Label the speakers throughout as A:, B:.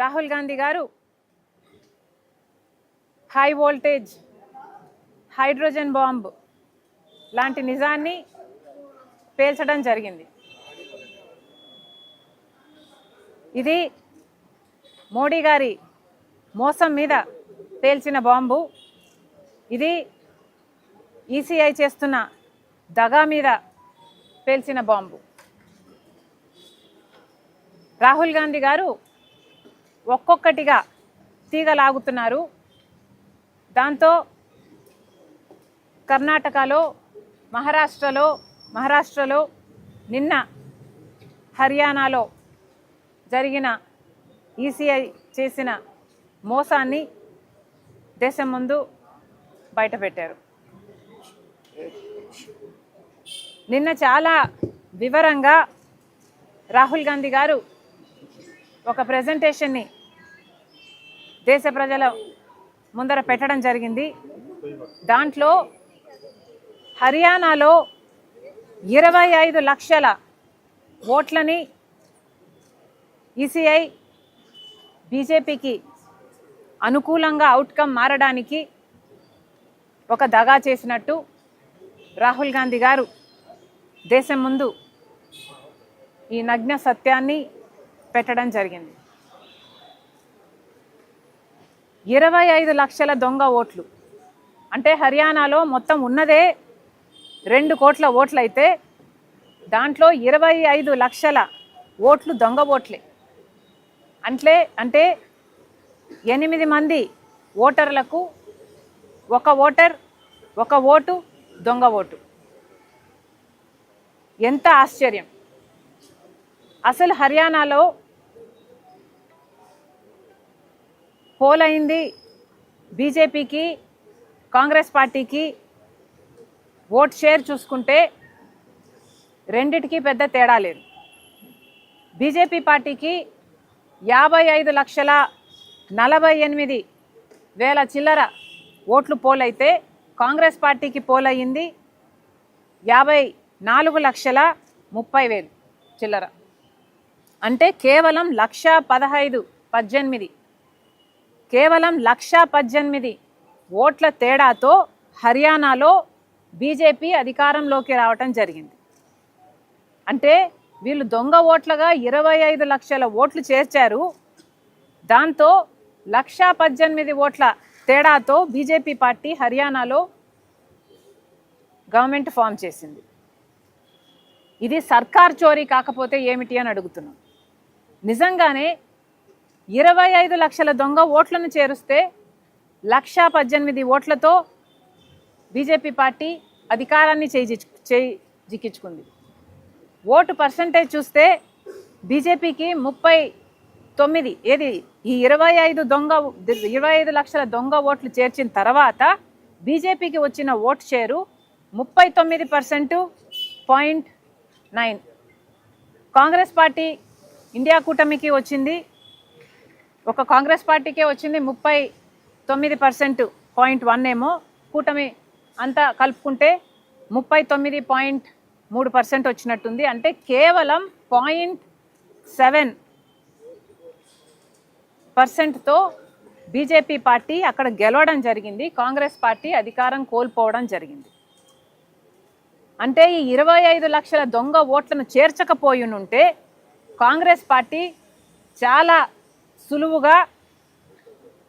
A: రాహుల్ గాంధీ గారు high voltage hydrogen bomb లాంటి నిజాన్ని పేల్చడం జరిగింది. ఇది మోడీ గారి మోసం మీద పేల్చిన బాంబు. ఇది ఈసీఐ చేస్తున్న దగా మీద పేల్చిన బాంబు. రాహుల్ గాంధీ గారు ఒక్కొక్కటిగా తీగలాగుతున్నారు. దాంతో కర్ణాటకలో మహారాష్ట్రలో మహారాష్ట్రలో నిన్న హర్యానాలో జరిగిన ఈసీఐ చేసిన మోసాన్ని దేశం ముందు బయటపెట్టారు. నిన్న చాలా వివరంగా రాహుల్ గాంధీ గారు ఒక ప్రజెంటేషన్ని దేశ ప్రజల ముందర పెట్టడం జరిగింది. దాంట్లో హర్యానాలో ఇరవై ఐదు లక్షల ఓట్లని ఈసీఐ బీజేపీకి అనుకూలంగా అవుట్కమ్ మారడానికి ఒక దగా చేసినట్టు రాహుల్ గాంధీ గారు దేశం ముందు ఈ నగ్న సత్యాన్ని పెట్టడం జరిగింది. ఇరవై ఐదు లక్షల దొంగ ఓట్లు. అంటే హర్యానాలో మొత్తం ఉన్నదే రెండు కోట్ల ఓట్లు అయితే దాంట్లో ఇరవై ఐదు లక్షల ఓట్లు దొంగ ఓట్లే. అంటే అంటే ఎనిమిది మంది ఓటర్లకు ఒక ఓటర్ ఒక ఓటు దొంగ ఓటు. ఎంత ఆశ్చర్యం. అసలు హర్యానాలో పోల్ అయింది బీజేపీకి కాంగ్రెస్ పార్టీకి ఓట్ షేర్ చూసుకుంటే రెండిటికి పెద్ద తేడా లేదు. బీజేపీ పార్టీకి యాభై ఐదు లక్షల నలభై ఎనిమిది వేల చిల్లర ఓట్లు పోలైతే కాంగ్రెస్ పార్టీకి పోలయ్యింది యాభై నాలుగు లక్షల ముప్పై వేలు చిల్లర. అంటే కేవలం లక్ష పదహైదు పద్దెనిమిది కేవలం లక్ష పద్దెనిమిది ఓట్ల తేడాతో హర్యానాలో బీజేపీ అధికారంలోకి రావటం జరిగింది. అంటే వీళ్ళు దొంగ ఓట్లుగా ఇరవై ఐదు లక్షల ఓట్లు చేర్చారు. దాంతో లక్ష పద్దెనిమిది ఓట్ల తేడాతో బీజేపీ పార్టీ హర్యానాలో గవర్నమెంట్ ఫామ్ చేసింది. ఇది సర్కార్ చోరీ కాకపోతే ఏమిటి అని అడుగుతున్నాం. నిజంగానే ఇరవై ఐదు లక్షల దొంగ ఓట్లను చేరుస్తే లక్ష పద్దెనిమిది ఓట్లతో బీజేపీ పార్టీ అధికారాన్ని చేయి చేయి జిక్కించుకుంది. ఓటు పర్సంటేజ్ చూస్తే బీజేపీకి ముప్పై తొమ్మిది ఏది? ఈ ఇరవై ఐదు దొంగ ఇరవై ఐదు లక్షల దొంగ ఓట్లు చేర్చిన తర్వాత బీజేపీకి వచ్చిన ఓటు షేరు ముప్పై తొమ్మిది percent point nine. Congress party India కూటమికి వచ్చింది ఒక కాంగ్రెస్ పార్టీకే వచ్చింది ముప్పై తొమ్మిది పర్సెంట్ పాయింట్ వన్ ఏమో. కూటమి అంతా కలుపుకుంటే ముప్పై తొమ్మిది పాయింట్ మూడు పర్సెంట్ వచ్చినట్టుంది. అంటే కేవలం పాయింట్ సెవెన్ పర్సెంట్తో బీజేపీ పార్టీ అక్కడ గెలవడం జరిగింది. కాంగ్రెస్ పార్టీ అధికారం కోల్పోవడం జరిగింది. అంటే ఈ ఇరవై ఐదు లక్షల దొంగ ఓట్లను చేర్చకపోయి ఉంటే కాంగ్రెస్ పార్టీ చాలా సులువుగా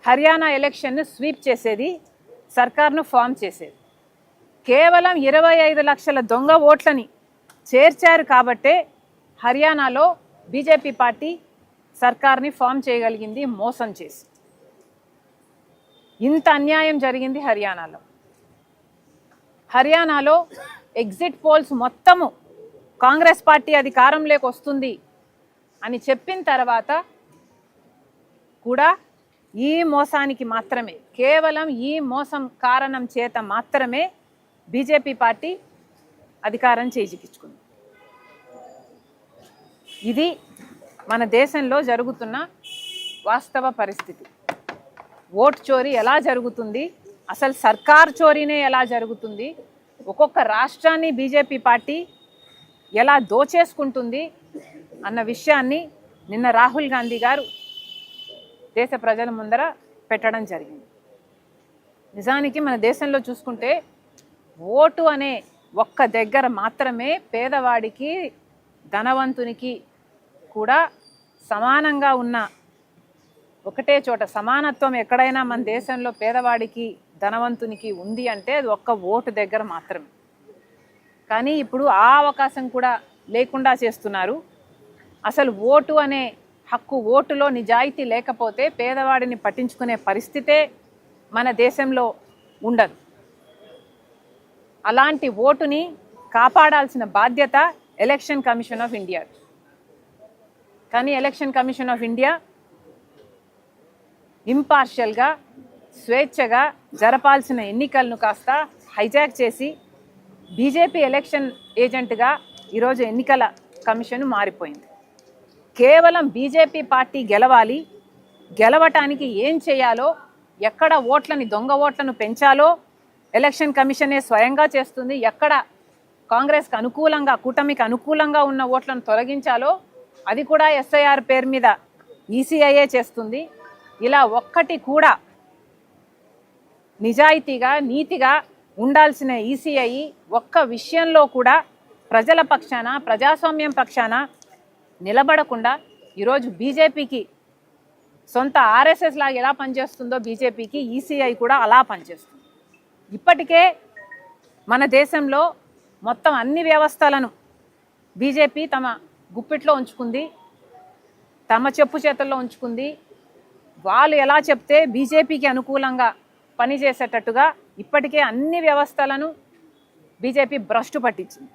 A: హర్యానా ఎలక్షన్ను స్వీప్ చేసేది సర్కార్ను ఫామ్ చేసేది. కేవలం ఇరవై ఐదు లక్షల దొంగ ఓట్లని చేర్చారు కాబట్టే హర్యానాలో బీజేపీ పార్టీ సర్కార్ని ఫామ్ చేయగలిగింది మోసం చేసి. ఇంత అన్యాయం జరిగింది హర్యానాలో. హర్యానాలో ఎగ్జిట్ పోల్స్ మొత్తము కాంగ్రెస్ పార్టీ అధికారంలోకి వస్తుంది అని చెప్పిన తర్వాత కూడా ఈ మోసానికి మాత్రమే. కేవలం ఈ మోసం కారణం చేత మాత్రమే బీజేపీ పార్టీ అధికారం చేజిక్కించుకుంది. ఇది మన దేశంలో జరుగుతున్న వాస్తవ పరిస్థితి. ఓట్ చోరీ ఎలా జరుగుతుంది? అసలు సర్కార్ చోరీనే ఎలా జరుగుతుంది? ఒక్కొక్క రాష్ట్రాన్ని బీజేపీ పార్టీ ఎలా దోచేసుకుంటుంది? అన్న విషయాన్ని నిన్న రాహుల్ గాంధీ గారు దేశ ప్రజల ముందర పెట్టడం జరిగింది. నిజానికి మన దేశంలో చూసుకుంటే ఓటు అనే ఒక్క దగ్గర మాత్రమే పేదవాడికి ధనవంతునికి కూడా సమానంగా ఉన్న ఒకటే చోట సమానత్వం ఎక్కడైనా మన దేశంలో పేదవాడికి ధనవంతునికి ఉంది అంటే అది ఒక్క ఓటు దగ్గర మాత్రమే. కానీ ఇప్పుడు ఆ అవకాశం కూడా లేకుండా చేస్తున్నారు. అసలు ఓటు అనే హక్కు ఓటులో నిజాయితీ లేకపోతే పేదవాడిని పట్టించుకునే పరిస్థితే మన దేశంలో ఉండదు. అలాంటి ఓటుని కాపాడాల్సిన బాధ్యత ఎలక్షన్ కమిషన్ ఆఫ్ ఇండియా. కానీ ఎలక్షన్ కమిషన్ ఆఫ్ ఇండియా ఇంపార్షియల్గా స్వేచ్ఛగా జరపాల్సిన ఎన్నికలను కాస్త హైజాక్ చేసి బీజేపీ ఎలక్షన్ ఏజెంట్గా ఈరోజు ఎన్నికల కమిషన్ మారిపోయింది. కేవలం బీజేపీ పార్టీ గెలవాలి. గెలవటానికి ఏం చేయాలో ఎక్కడ ఓట్లని దొంగ ఓట్లను పెంచాలో ఎలక్షన్ కమిషనే స్వయంగా చేస్తుంది. ఎక్కడ కాంగ్రెస్కి అనుకూలంగా కూటమికి అనుకూలంగా ఉన్న ఓట్లను తొలగించాలో అది కూడా ఎస్ఐఆర్ పేరు మీద ఈసీఐఏ చేస్తుంది. ఇలా ఒక్కటి కూడా నిజాయితీగా నీతిగా ఉండాల్సిన ఈసీఐ ఒక్క విషయంలో కూడా ప్రజల పక్షాన ప్రజాస్వామ్యం పక్షాన నిలబడకుండా ఈరోజు బీజేపీకి సొంత ఆర్ఎస్ఎస్ లాగా ఎలా పనిచేస్తుందో బీజేపీకి ఈసీఐ కూడా అలా పనిచేస్తుంది. ఇప్పటికే మన దేశంలో మొత్తం అన్ని వ్యవస్థలను బీజేపీ తమ గుప్పిట్లో ఉంచుకుంది తమ చెప్పు చేతుల్లో ఉంచుకుంది. వాళ్ళు ఎలా చెప్తే బీజేపీకి అనుకూలంగా పనిచేసేటట్టుగా ఇప్పటికే అన్ని వ్యవస్థలను బీజేపీ భ్రష్టు పట్టించింది.